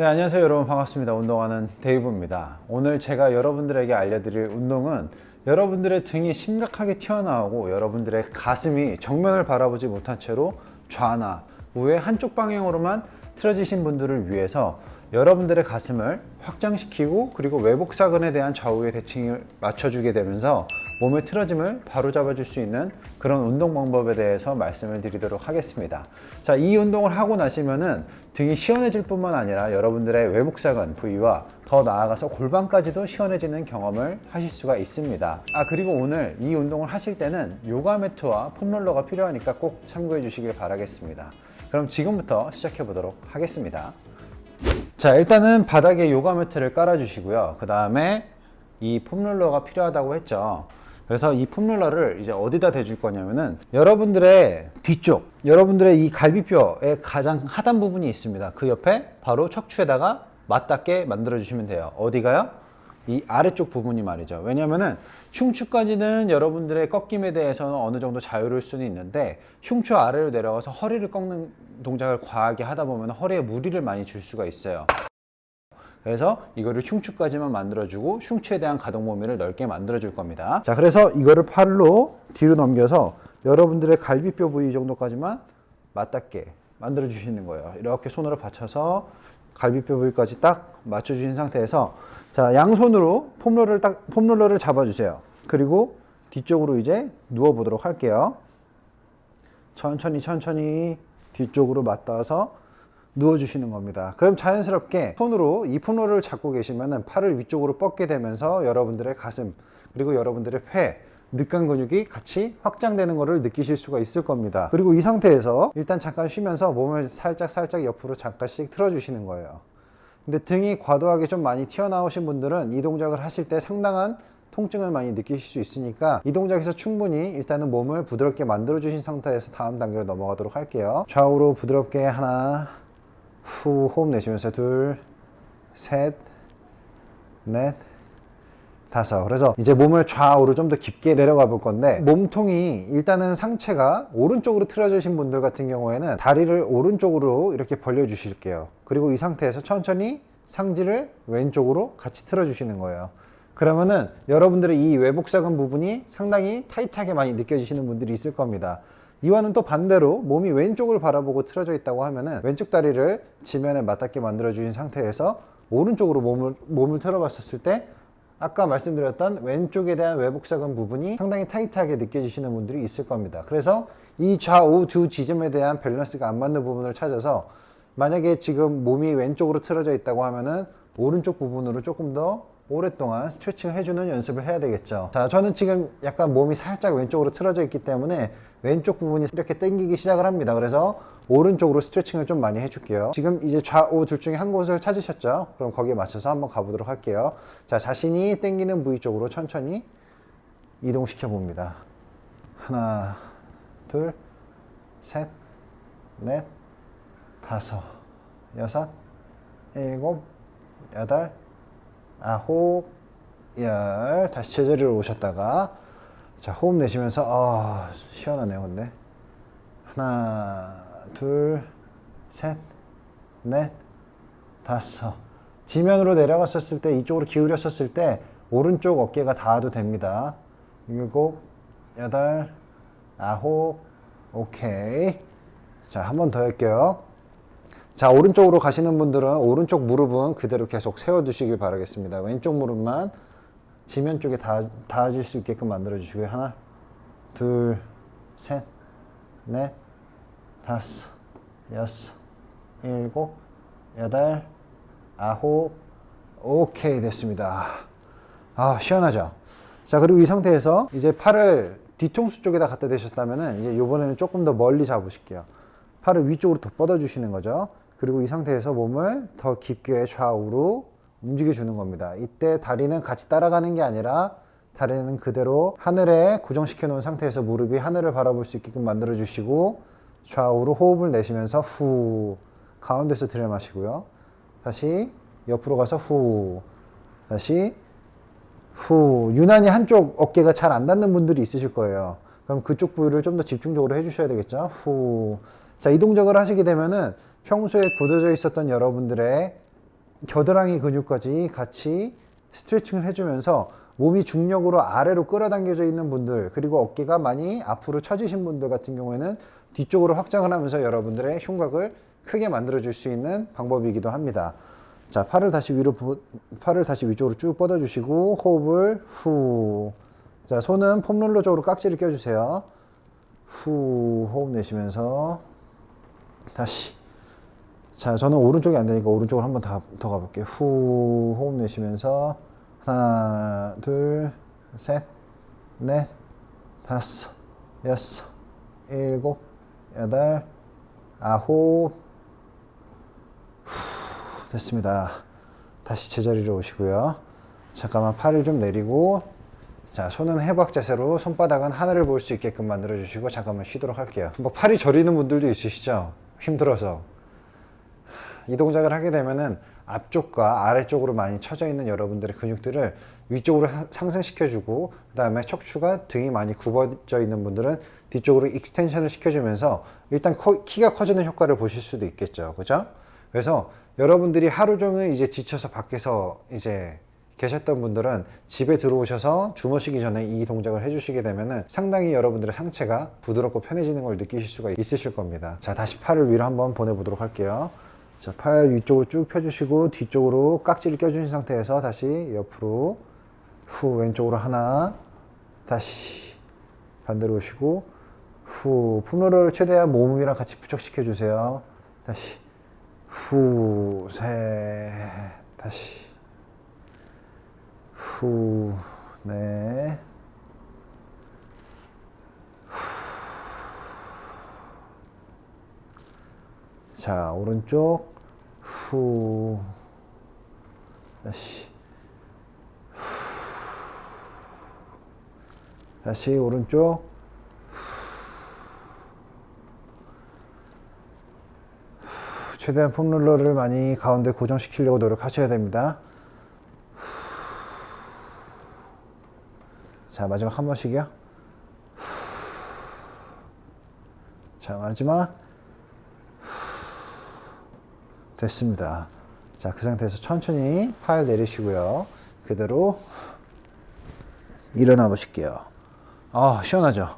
네, 안녕하세요 여러분 반갑습니다. 운동하는 데이브입니다. 오늘 제가 여러분들에게 알려드릴 운동은 여러분들의 등이 심각하게 튀어나오고 여러분들의 가슴이 정면을 바라보지 못한 채로 좌나 우회 한쪽 방향으로만 틀어지신 분들을 위해서 여러분들의 가슴을 확장시키고 그리고 외복사근에 대한 좌우의 대칭을 맞춰주게 되면서 몸의 틀어짐을 바로 잡아 줄 수 있는 그런 운동 방법에 대해서 말씀을 드리도록 하겠습니다. 자, 이 운동을 하고 나시면은 등이 시원해질 뿐만 아니라 여러분들의 외복사근 부위와 더 나아가서 골반까지도 시원해지는 경험을 하실 수가 있습니다. 아, 그리고 오늘 이 운동을 하실 때는 요가 매트와 폼롤러가 필요하니까 꼭 참고해 주시길 바라겠습니다. 그럼 지금부터 시작해 보도록 하겠습니다. 자, 일단은 바닥에 요가 매트를 깔아 주시고요. 그 다음에 이 폼롤러가 필요하다고 했죠. 그래서 이 폼롤러를 이제 어디다 대줄 거냐면은 여러분들의 뒤쪽, 여러분들의 이 갈비뼈의 가장 하단 부분이 있습니다. 그 옆에 바로 척추에다가 맞닿게 만들어 주시면 돼요. 어디가요? 이 아래쪽 부분이 말이죠. 왜냐면은 흉추까지는 여러분들의 꺾임에 대해서는 어느 정도 자유로울 수는 있는데 흉추 아래로 내려가서 허리를 꺾는 동작을 과하게 하다 보면 허리에 무리를 많이 줄 수가 있어요. 그래서 이거를 흉추까지만 만들어주고 흉추에 대한 가동 범위를 넓게 만들어줄 겁니다. 자, 그래서 이거를 팔로 뒤로 넘겨서 여러분들의 갈비뼈 부위 정도까지만 맞닿게 만들어 주시는 거예요. 이렇게 손으로 받쳐서 갈비뼈 부위까지 딱 맞춰주신 상태에서 자, 양손으로 폼롤러를 딱 폼롤러를 잡아주세요. 그리고 뒤쪽으로 이제 누워 보도록 할게요. 천천히 천천히 뒤쪽으로 맞닿아서 누워주시는 겁니다. 그럼 자연스럽게 손으로 이 폼롤러를 잡고 계시면 팔을 위쪽으로 뻗게 되면서 여러분들의 가슴 그리고 여러분들의 폐 늑간 근육이 같이 확장되는 것을 느끼실 수가 있을 겁니다. 그리고 이 상태에서 일단 잠깐 쉬면서 몸을 살짝 살짝 옆으로 잠깐씩 틀어주시는 거예요. 근데 등이 과도하게 좀 많이 튀어나오신 분들은 이 동작을 하실 때 상당한 통증을 많이 느끼실 수 있으니까 이 동작에서 충분히 일단은 몸을 부드럽게 만들어 주신 상태에서 다음 단계로 넘어가도록 할게요. 좌우로 부드럽게 하나, 후 호흡 내쉬면서 둘, 셋, 넷, 다섯. 그래서 이제 몸을 좌우로 좀 더 깊게 내려가 볼 건데 몸통이 일단은 상체가 오른쪽으로 틀어지신 분들 같은 경우에는 다리를 오른쪽으로 이렇게 벌려 주실게요. 그리고 이 상태에서 천천히 상지를 왼쪽으로 같이 틀어 주시는 거예요. 그러면은 여러분들의 이 외복사근 부분이 상당히 타이트하게 많이 느껴지시는 분들이 있을 겁니다. 이와는 또 반대로 몸이 왼쪽을 바라보고 틀어져 있다고 하면은 왼쪽 다리를 지면에 맞닿게 만들어 주신 상태에서 오른쪽으로 몸을 몸을 틀어봤었을 때 아까 말씀드렸던 왼쪽에 대한 외복사근 부분이 상당히 타이트하게 느껴지시는 분들이 있을 겁니다. 그래서 이 좌우 두 지점에 대한 밸런스가 안 맞는 부분을 찾아서 만약에 지금 몸이 왼쪽으로 틀어져 있다고 하면은 오른쪽 부분으로 조금 더 오랫동안 스트레칭을 해주는 연습을 해야 되겠죠. 자, 저는 지금 약간 몸이 살짝 왼쪽으로 틀어져 있기 때문에 왼쪽 부분이 이렇게 당기기 시작을 합니다. 그래서 오른쪽으로 스트레칭을 좀 많이 해줄게요. 지금 이제 좌우 둘 중에 한 곳을 찾으셨죠? 그럼 거기에 맞춰서 한번 가보도록 할게요. 자, 자신이 당기는 부위 쪽으로 천천히 이동시켜 봅니다. 하나, 둘, 셋, 넷, 다섯, 여섯, 일곱, 여덟, 아홉, 열. 다시 제자리로 오셨다가 자 호흡 내쉬면서 아 시원하네요 근데. 하나 둘 셋 넷 다섯. 지면으로 내려갔었을 때 이쪽으로 기울였었을 때 오른쪽 어깨가 닿아도 됩니다. 일곱 여덟 아홉. 오케이. 자 한 번 더 할게요 자 오른쪽으로 가시는 분들은 오른쪽 무릎은 그대로 계속 세워 두시길 바라겠습니다. 왼쪽 무릎만 지면 쪽에 닿아, 닿아질 수 있게끔 만들어 주시고요. 하나 둘 셋 넷 다섯 여섯 일곱 여덟 아홉 오케이 됐습니다. 아 시원하죠? 자 그리고 이 상태에서 이제 팔을 뒤통수 쪽에다 갖다 대셨다면은 이제 요번에는 조금 더 멀리 잡으실게요 팔을 위쪽으로 더 뻗어 주시는 거죠 그리고 이 상태에서 몸을 더 깊게 좌우로 움직여 주는 겁니다. 이때 다리는 같이 따라가는 게 아니라 다리는 그대로 하늘에 고정시켜 놓은 상태에서 무릎이 하늘을 바라볼 수 있게끔 만들어 주시고 좌우로 호흡을 내쉬면서 후 가운데서 들여 마시고요. 다시 옆으로 가서 후 다시 후 유난히 한쪽 어깨가 잘 안 닿는 분들이 있으실 거예요. 그럼 그쪽 부위를 좀 더 집중적으로 해주셔야 되겠죠. 후. 자, 이 동작을 하시게 되면은 평소에 굳어져 있었던 여러분들의 겨드랑이 근육까지 같이 스트레칭을 해주면서 몸이 중력으로 아래로 끌어당겨져 있는 분들 그리고 어깨가 많이 앞으로 처지신 분들 같은 경우에는 뒤쪽으로 확장을 하면서 여러분들의 흉곽을 크게 만들어 줄 수 있는 방법이기도 합니다. 자, 팔을 다시 위로 부- 팔을 다시 위쪽으로 쭉 뻗어 주시고 호흡을 후. 자, 손은 폼롤러 쪽으로 깍지를 껴 주세요. 후 호흡 내쉬면서 다시. 자 저는 오른쪽이 안 되니까 오른쪽으로 한번 더, 더 가볼게요. 후 호흡 내쉬면서 하나 둘셋넷 다섯 여섯 일곱 여덟 아홉. 후, 됐습니다. 다시 제자리로 오시고요. 잠깐만 팔을 좀 내리고 자, 손은 해박 자세로 손바닥은 하늘을 볼 수 있게끔 만들어 주시고 잠깐만 쉬도록 할게요. 뭐 팔이 저리는 분들도 있으시죠? 힘들어서. 이 동작을 하게 되면은 앞쪽과 아래쪽으로 많이 처져 있는 여러분들의 근육들을 위쪽으로 하- 상승시켜주고 그 다음에 척추가 등이 많이 굽어져 있는 분들은 뒤쪽으로 익스텐션을 시켜주면서 일단 커- 키가 커지는 효과를 보실 수도 있겠죠, 그죠? 그래서 여러분들이 하루 종일 이제 지쳐서 밖에서 이제 계셨던 분들은 집에 들어오셔서 주무시기 전에 이 동작을 해주시게 되면은 상당히 여러분들의 상체가 부드럽고 편해지는 걸 느끼실 수가 있으실 겁니다. 자, 다시 팔을 위로 한번 보내보도록 할게요. 자, 팔 위쪽으로 쭉 펴주시고 뒤쪽으로 깍지를 껴주신 상태에서 다시 옆으로 후 왼쪽으로 하나 다시 반대로 오시고 후 폼롤러를 최대한 몸이랑 같이 부착시켜 주세요. 다시 후 셋 다시 후, 네. 후. 자, 오른쪽, 후. 다시. 후. 다시, 오른쪽. 후. 최대한 폼롤러를 많이 가운데 고정시키려고 노력하셔야 됩니다. 자, 마지막 한 번씩이요. 자, 마지막. 됐습니다. 자, 그 상태에서 천천히 팔 내리시고요. 그대로 일어나 보실게요. 아, 시원하죠?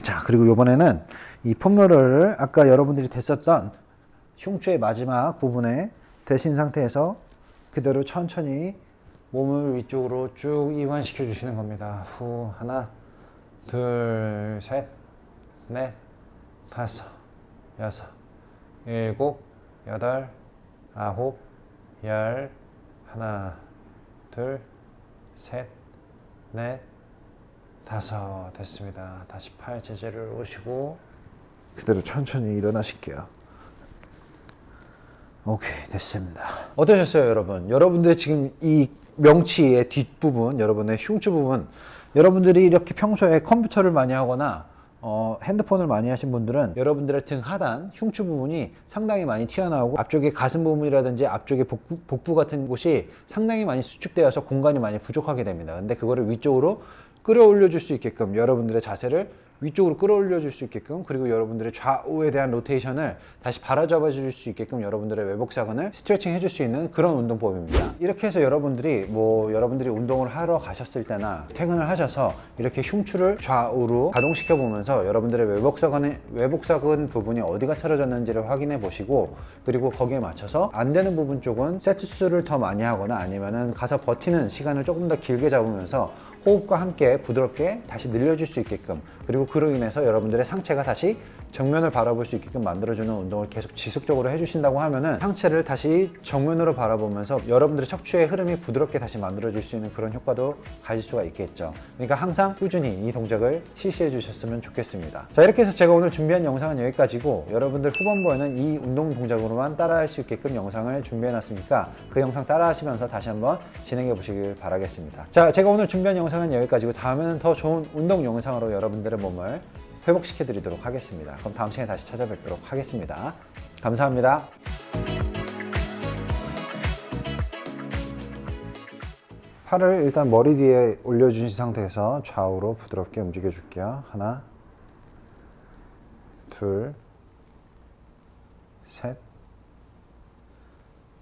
자, 그리고 이번에는 이 폼롤러를 아까 여러분들이 됐었던 흉추의 마지막 부분에 대신 상태에서 그대로 천천히 몸을 위쪽으로 쭉 이완시켜 주시는 겁니다. 후, 하나, 둘, 셋, 넷, 다섯, 여섯, 일곱, 여덟, 아홉, 열, 하나, 둘, 셋, 넷, 다섯 됐습니다. 다시 팔 제자리를 오시고 그대로 천천히 일어나실게요. 오케이 됐습니다. 어떠셨어요, 여러분? 여러분들 지금 이 명치의 뒷부분, 여러분의 흉추 부분, 여러분들이 이렇게 평소에 컴퓨터를 많이 하거나 어, 핸드폰을 많이 하신 분들은 여러분들의 등 하단 흉추 부분이 상당히 많이 튀어나오고 앞쪽에 가슴 부분이라든지 앞쪽에 복부, 복부 같은 곳이 상당히 많이 수축되어서 공간이 많이 부족하게 됩니다. 근데 그거를 위쪽으로 끌어올려 줄 수 있게끔 여러분들의 자세를 위쪽으로 끌어올려 줄 수 있게끔 그리고 여러분들의 좌우에 대한 로테이션을 다시 바라잡아 줄 수 있게끔 여러분들의 외복사근을 스트레칭 해줄 수 있는 그런 운동법입니다. 이렇게 해서 여러분들이 뭐 여러분들이 운동을 하러 가셨을 때나 퇴근을 하셔서 이렇게 흉추를 좌우로 가동시켜 보면서 여러분들의 외복사근의 외복사근 부분이 어디가 틀어졌는지를 확인해 보시고 그리고 거기에 맞춰서 안 되는 부분 쪽은 세트 수를 더 많이 하거나 아니면은 가서 버티는 시간을 조금 더 길게 잡으면서 호흡과 함께 부드럽게 다시 늘려줄 수 있게끔 그리고 그로 인해서 여러분들의 상체가 다시 정면을 바라볼 수 있게끔 만들어주는 운동을 계속 지속적으로 해주신다고 하면은 상체를 다시 정면으로 바라보면서 여러분들의 척추의 흐름이 부드럽게 다시 만들어줄 수 있는 그런 효과도 가질 수가 있겠죠. 그러니까 항상 꾸준히 이 동작을 실시해 주셨으면 좋겠습니다. 자 이렇게 해서 제가 오늘 준비한 영상은 여기까지고 여러분들 후반부에는 이 운동 동작으로만 따라할 수 있게끔 영상을 준비해 놨으니까 그 영상 따라 하시면서 다시 한번 진행해 보시길 바라겠습니다. 자 제가 오늘 준비한 영상은 여기까지고 다음에는 더 좋은 운동 영상으로 여러분들 의 몸을 회복시켜 드리도록 하겠습니다. 그럼 다음 시간에 다시 찾아뵙도록 하겠습니다. 감사합니다. 팔을 일단 머리 뒤에 올려주신 상태에서 좌우로 부드럽게 움직여 줄게요. 하나, 둘, 셋,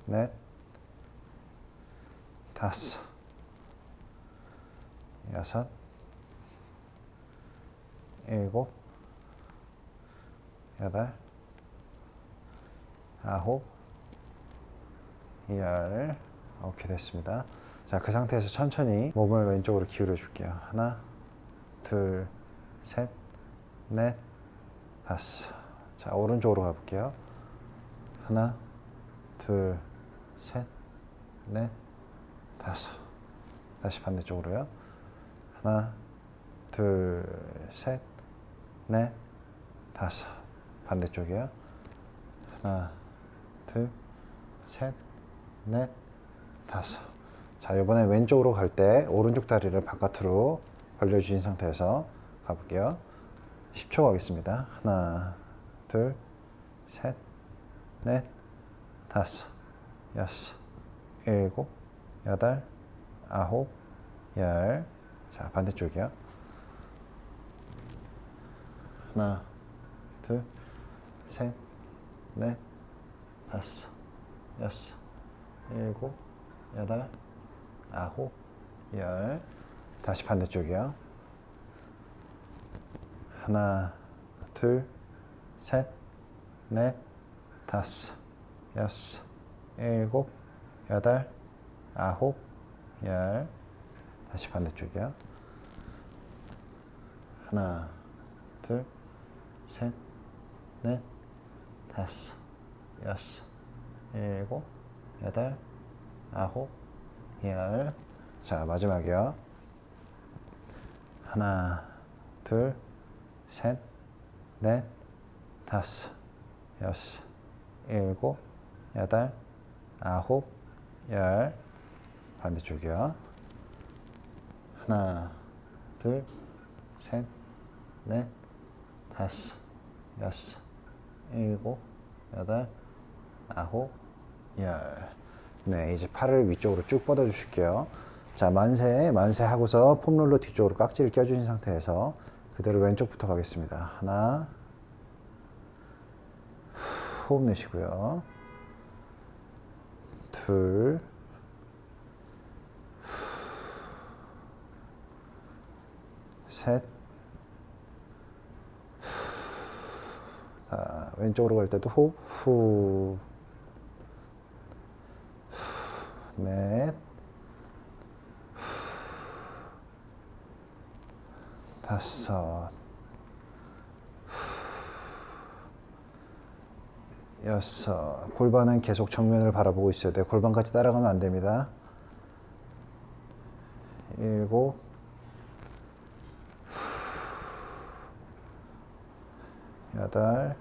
넷, 다섯, 여섯, 일곱, 여덟, 아홉, 열. 오케이 됐습니다. 자, 그 상태에서 천천히 몸을 왼쪽으로 기울여 줄게요. 하나, 둘, 셋, 넷, 다섯. 자, 오른쪽으로 가볼게요. 하나, 둘, 셋, 넷, 다섯. 다시 반대쪽으로요. 하나, 둘, 셋, 넷, 다섯. 반대쪽이요. 하나, 둘, 셋, 넷, 다섯. 자, 이번에 왼쪽으로 갈 때 오른쪽 다리를 바깥으로 벌려주신 상태에서 가볼게요. 10초 가겠습니다. 하나, 둘, 셋, 넷, 다섯, 여섯, 일곱, 여덟, 아홉, 열. 자, 반대쪽이요. 하나, 둘, 셋, 넷, 다섯, 여섯, 일곱, 여덟, 아홉, 열. 다시 반대쪽이요. 하나, 둘, 셋, 넷, 다섯, 여섯, 일곱, 여덟, 아홉, 열. 다시 반대쪽이요. 하나, 둘, 셋, 넷, 다섯, 여섯, 일곱, 여덟, 아홉, 열. 자, 마지막이요. 하나, 둘, 셋, 넷, 다섯, 여섯, 일곱, 여덟, 아홉, 열. 반대쪽이요. 하나, 둘, 셋, 넷, 다섯, 여섯, 일곱, 여덟, 아홉, 열. 네, 이제 팔을 위쪽으로 쭉 뻗어 주실게요. 자, 만세, 만세 하고서 폼롤러 뒤쪽으로 깍지를 껴주신 상태에서 그대로 왼쪽부터 가겠습니다. 하나, 후, 호흡 내쉬고요. 둘, 셋, 자, 왼쪽으로 갈 때도 호흡, 후, 넷, 다섯, 여섯. 골반은 계속 정면을 바라보고 있어야 돼요. 골반까지 따라가면 안 됩니다. 일곱, 여덟,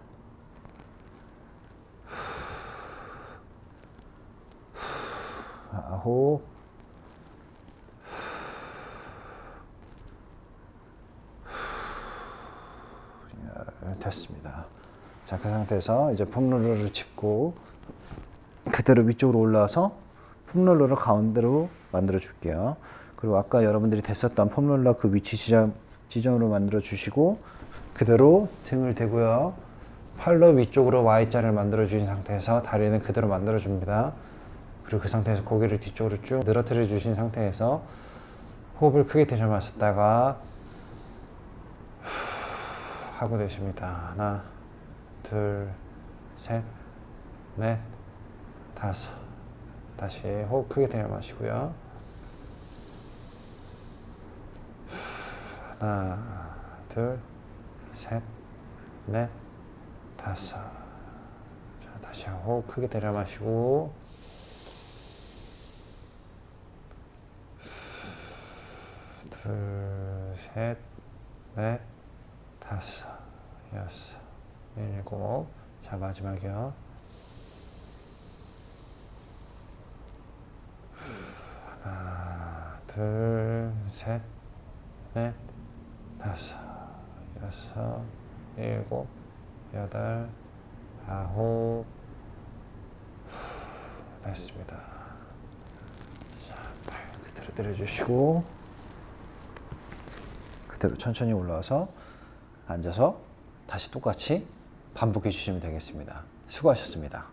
아홉, 열, 됐습니다. 자, 그 상태에서 이제 폼롤러를 짚고 그대로 위쪽으로 올라와서 폼롤러를 가운데로 만들어 줄게요. 그리고 아까 여러분들이 됐었던 폼롤러 그 위치 지점, 지점으로 만들어 주시고 그대로 등을 대고요. 팔로 위쪽으로 Y자를 만들어 주신 상태에서 다리는 그대로 만들어 줍니다. 그리고 그 상태에서 고개를 뒤쪽으로 쭉 늘어뜨려 주신 상태에서 호흡을 크게 들여 마셨다가 하고 되십니다. 하나, 둘, 셋, 넷, 다섯. 다시 호흡 크게 들여 마시고요. 하나, 둘, 셋, 넷, 다섯. 자, 다시 호흡 크게 들여 마시고. 둘, 셋, 넷, 다섯, 여섯, 일곱. 자, 마지막이요. 하나, 둘, 셋, 넷, 다섯, 여섯, 일곱, 여덟, 아홉. 됐습니다. 자, 팔 그대로 내려주시고. 그대로 천천히 올라와서 앉아서 다시 똑같이 반복해 주시면 되겠습니다. 수고하셨습니다.